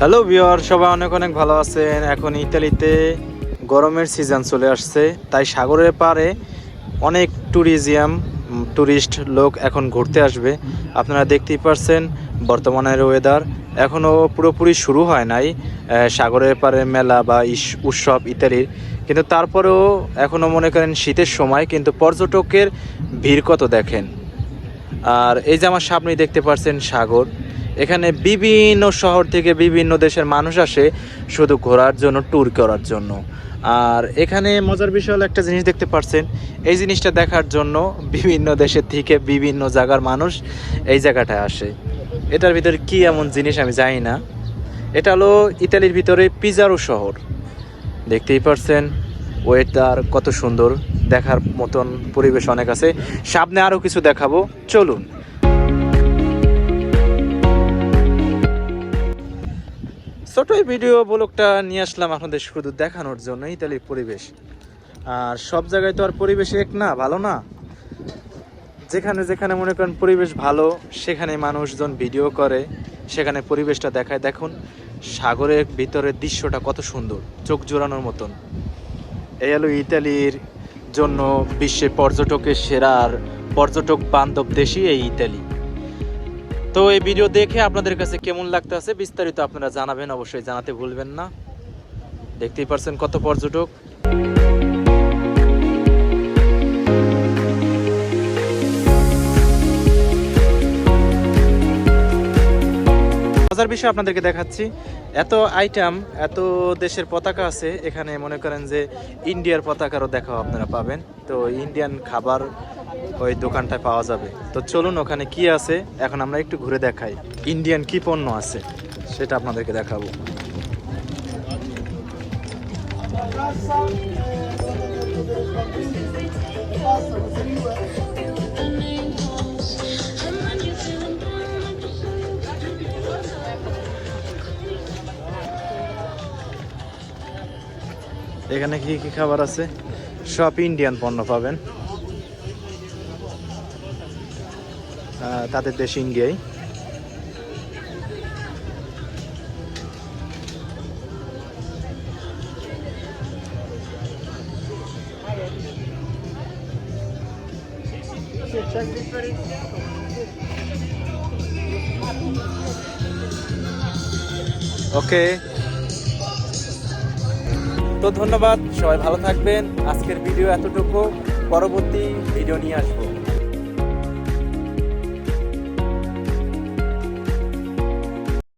Hello viewer সবাই অনেক অনেক ভালো আছেন। এখন ইতালিতে গরমের সিজন চলে আসছে, তাই সাগরের পাড়ে অনেক ট্যুরিজিয়াম ট্যুরিস্ট লোক এখন ঘুরতে আসবে। আপনারা দেখতেই পারছেন বর্তমানের ওয়েদার এখনও পুরোপুরি শুরু হয় নাই সাগরের পাড়ে মেলা বা উৎসব ইত্যাদির কিন্তু তারপরেও এখনও মনে করেন শীতের সময়, কিন্তু পর্যটকের ভিড় কত দেখেন। আর এই যে আমার সামনেই দেখতে পাচ্ছেন সাগর। এখানে বিভিন্ন শহর থেকে বিভিন্ন দেশের মানুষ আসে শুধু ঘোরার জন্য ট্যুর করার জন্য। আর এখানে মজার বিষয় একটা জিনিস দেখতে পাচ্ছেন এই জিনিসটা দেখার জন্য বিভিন্ন দেশের থেকে বিভিন্ন জায়গার মানুষ এই জায়গাটায় আসে। এটার ভিতরে কি এমন জিনিস আমি জানি না। এটা হলো ইতালির ভিতরে পিজারো শহর। দেখতেই পারছেন ওয়েদার কত সুন্দর, দেখার মতন পরিবেশ অনেক আছে। সামনে আরও কিছু দেখাবো, চলুন। ছোট ভিডিও ব্লগটা নিয়ে আসলাম আপনাদের শুধু দেখানোর জন্য, ইতালির পরিবেশ। আর সব জায়গায় তো আর পরিবেশ এক না, ভালো না। যেখানে যেখানে মনে করেন পরিবেশ ভালো, সেখানে মানুষজন ভিডিও করে, সেখানে পরিবেশটা দেখায়। দেখুন, সাগরের ভিতরের দৃশ্যটা কত সুন্দর, চোখ জোড়ানোর মতন। এই হলো ইতালির জন্য বিশ্বে পর্যটকের সেরা আর পর্যটক বান্ধব দেশই এই ইতালি। তো এই ভিডিও দেখে আপনাদের কাছে কেমন লাগতেছে বিস্তারিত আপনারা জানাবেন, অবশ্যই জানাতে ভুলবেন না। দেখতেই পারছেন কত পর্যটক। বিষয় আপনাদেরকে দেখাচ্ছি। এত আইটেম এত দেশের পতাকা আছে, এখানে মনে করেন যে ইন্ডিয়ার পতাকারও দেখাও আপনারা পাবেন। তো ইন্ডিয়ান খাবার ওই দোকানটায় পাওয়া যাবে। তো চলুন ওখানে কি আছে, এখন আমরা একটু ঘুরে দেখাই। ইন্ডিয়ান কি পণ্য আছে, সেটা আপনাদেরকে দেখাবো। এখানে কি কি খাবার আছে? সব ইন্ডিয়ান পণ্য পাবেন। তাদের দেশ ইন্ডিয়ায়। ওকে তো ধন্যবাদ, সবাই ভালো থাকবেন। আজকের ভিডিও এতটুকু। পরবর্তী ভিডিও নিয়ে আসব।